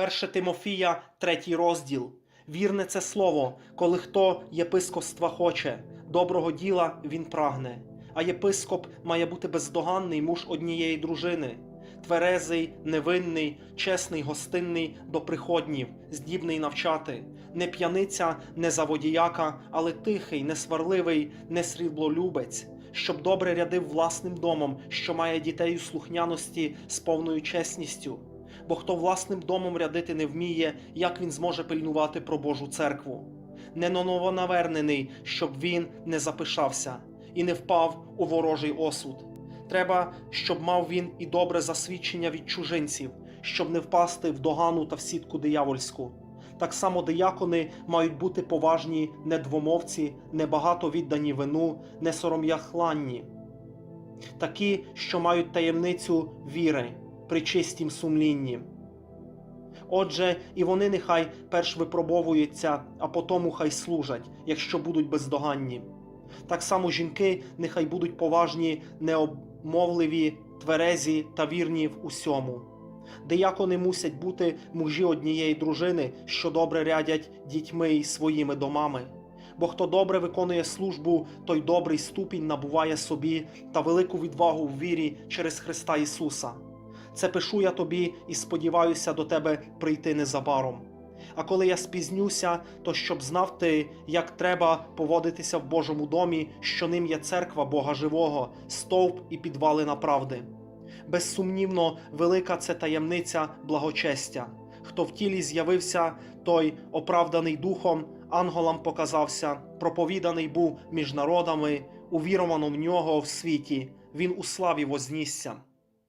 1 Тимофія, третій розділ. Вірне це слово, коли хто єпископства хоче, доброго діла він прагне. А єпископ має бути бездоганний муж однієї дружини, тверезий, невинний, чесний, гостинний до приходнів, здібний навчати, не п'яниця, не заводіяка, але тихий, несварливий, не сріблолюбець, щоб добре рядив власним домом, що має дітей у слухняності з повною чесністю. Бо хто власним домом рядити не вміє, як він зможе пильнувати про Божу церкву? Не новонавернений, щоб він не запишався і не впав у ворожий осуд. Треба, щоб мав він і добре засвідчення від чужинців, щоб не впасти в догану та в сітку диявольську. Так само диякони мають бути поважні, недвомовці, небагато віддані вину, не сором'яхланні, такі, що мають таємницю віри при чистім сумлінні. Отже, і вони нехай перш випробовуються, а потому хай служать, якщо будуть бездоганні. Так само жінки нехай будуть поважні, необмовливі, тверезі та вірні в усьому. Деякони мусять бути мужі однієї дружини, що добре рядять дітьми й своїми домами. Бо хто добре виконує службу, той добрий ступінь набуває собі та велику відвагу в вірі через Христа Ісуса. Це пишу я тобі і сподіваюся до тебе прийти незабаром. А коли я спізнюся, то щоб знав ти, як треба поводитися в Божому домі, що ним є церква Бога живого, стовп і підвалина правди. Безсумнівно, велика це таємниця благочестя. Хто в тілі з'явився, той оправданий духом, анголам показався, проповіданий був між народами, увіровано в нього в світі, він у славі вознісся.